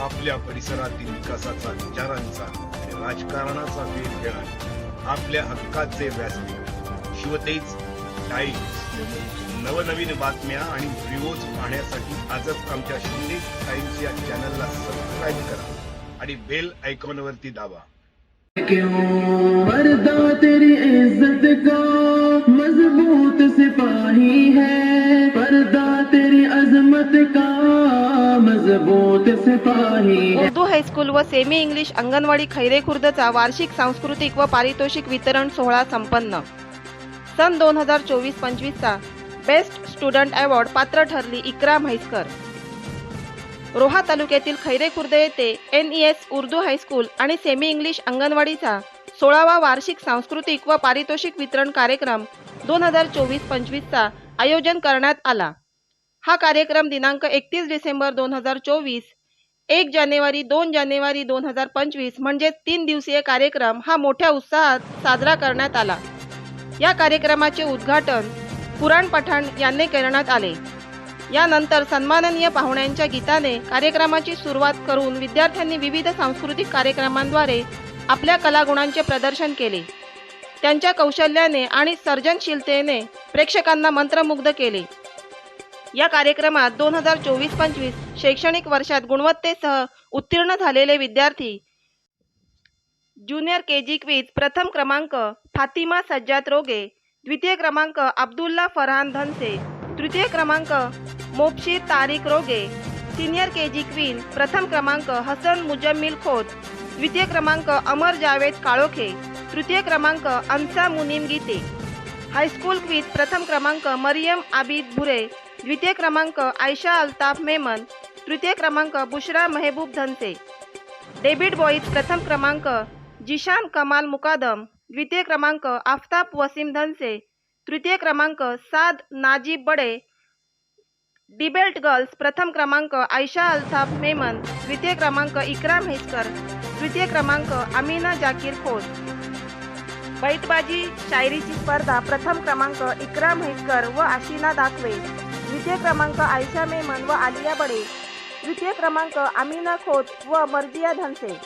आपल्या परिसरातील विकासाचा विचारांचा राजकारणाचा वेध घेणार आपल्या हक्काचे व्यासपीठ. शिवतेज टाइम्स. नवनवीन बातम्या आणि व्हिडिओज पाहण्यासाठी आजच आमच्या शिंदे टाइम्स या चॅनलला सबस्क्राईब करा आणि बेल आयकॉनवरती दाबा. तेरी इज्जत का मजबूत सिपाही है। पर्दा तेरी अजमत का मजबूत सिपाही। उर्दू हायस्कूल व सेमी इंग्लिश अंगणवाडी खैरे खुर्दचा वार्षिक सांस्कृतिक व पारितोषिक वितरण सोहळा संपन्न. सन दोन हजार चोवीस पंचवीसचा बेस्ट स्टुडंट अवॉर्ड पात्र ठरली इकरा म्हैसकर. रोहा तालुक्यातील खैरे खुर्द येथे N E S Urdu high school आणि सेमी इंग्लिश अंगणवाडीचा सोळावा वार्षिक सांस्कृतिक व पारितोषिक वितरण कार्यक्रम दोन हजार चोवीस पंचवीसचा आयोजन करण्यात आला. हा कार्यक्रम दिनांक एकतीस डिसेंबर दोन हजार चोवीस एक जानेवारी दोन जानेवारी दोन हजार पंचवीस म्हणजे तीन दिवसीय कार्यक्रम हा मोठ्या उत्साहात साजरा करण्यात आला. या कार्यक्रमाचे उद्घाटन पुराण पठाण यांनी करण्यात आले. यानंतर सन्माननीय पाहुण्यांच्या गीताने कार्यक्रमाची सुरुवात करून विद्यार्थ्यांनी विविध सांस्कृतिक कार्यक्रमांद्वारे आपल्या कलागुणांचे प्रदर्शन केले. त्यांच्या कौशल्याने आणि सर्जनशीलतेने प्रेक्षकांना मंत्रमुग्ध केले. या कार्यक्रमात दोन हजार चोवीस पंचवीस शैक्षणिक वर्षात गुणवत्तेसह उत्तीर्ण झालेले विद्यार्थी. ज्युनियर के जी क्वीज प्रथम क्रमांक फातिमा सज्जाद रोगे द्वितीय क्रमांक अब्दुल्ला फरहान धनसे तृतीय क्रमांक मोपशीर तारिक रोगे सिनियर के जी क्वीन प्रथम क्रमांक हसन मुजम्मिल खोत द्वितीय क्रमांक अमर जावेद काळोखे तृतीय क्रमांक अन्सा मुनीम गीते. हायस्कूल क्वीज प्रथम क्रमांक मरियम आबिद भुरे द्वितीय क्रमांक आयशा अल्ताफ मेमन तृतीय क्रमांक बुशरा मेहबूब धनसे. डेबिट बॉईज प्रथम क्रमांक जिशान कमाल मुकादम द्वितीय क्रमांक आफताब वसीम धनसे तृतीय क्रमांक साद नाजीब बडे. डिबेल्ट गर्ल्स प्रथम क्रमांक आयशा अल्ताफ मेमन द्वितीय क्रमांक इकराम हेसकर तृतीय क्रमांक अमीना जाकीर खोल बैठबाजी शायरीची स्पर्धा प्रथम क्रमांक इकराम हेसकर व आशिना दाखवे द्वितीय क्रमांक आयशा मेमन व आलिया बडे. तृतीय क्रमांक अमिना खोत व Marziya Dhanse.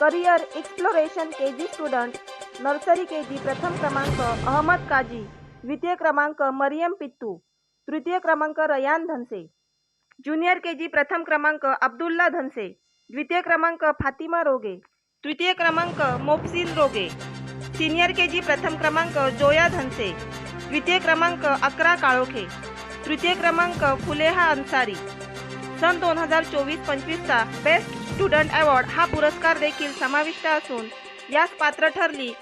Career exploration K G student nursery K G प्रथम क्रमांक अहमद काजी. द्वितीय क्रमांक मरियम पित्तू. तृतीय क्रमांक रयान धनसे. ज्युनियर के जी प्रथम क्रमांक अब्दुल्ला धनसे. द्वितीय क्रमांक फातिमा रोगे. तृतीय क्रमांक मोपसिन रोगे. सिनियर के जी प्रथम क्रमांक जोया धनसे. द्वितीय क्रमांक अकरा काळोखे. तृतीय क्रमांक फुलेहा अन्सारी. सन दोन हजार चोवीस पंचवीसचा बेस्ट स्टुडंट अवॉर्ड हा पुरस्कार देखील समाविष्ट असून यास पात्र ठरली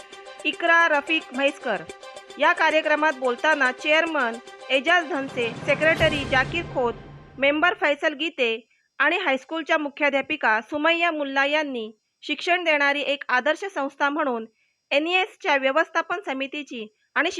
इकरा रफिक म्हैसकर. या कार्यक्रमात बोलताना chairman Ejaz Dhanse secretary Zakir Khot member Faisal Gite आणि हायस्कूलच्या मुख्याध्यापिका सुमय्या मुल्ला यांनी शिक्षण देणारी एक आदर्श संस्था म्हणून एन ई एसच्या व्यवस्थापन समितीची आणि शिक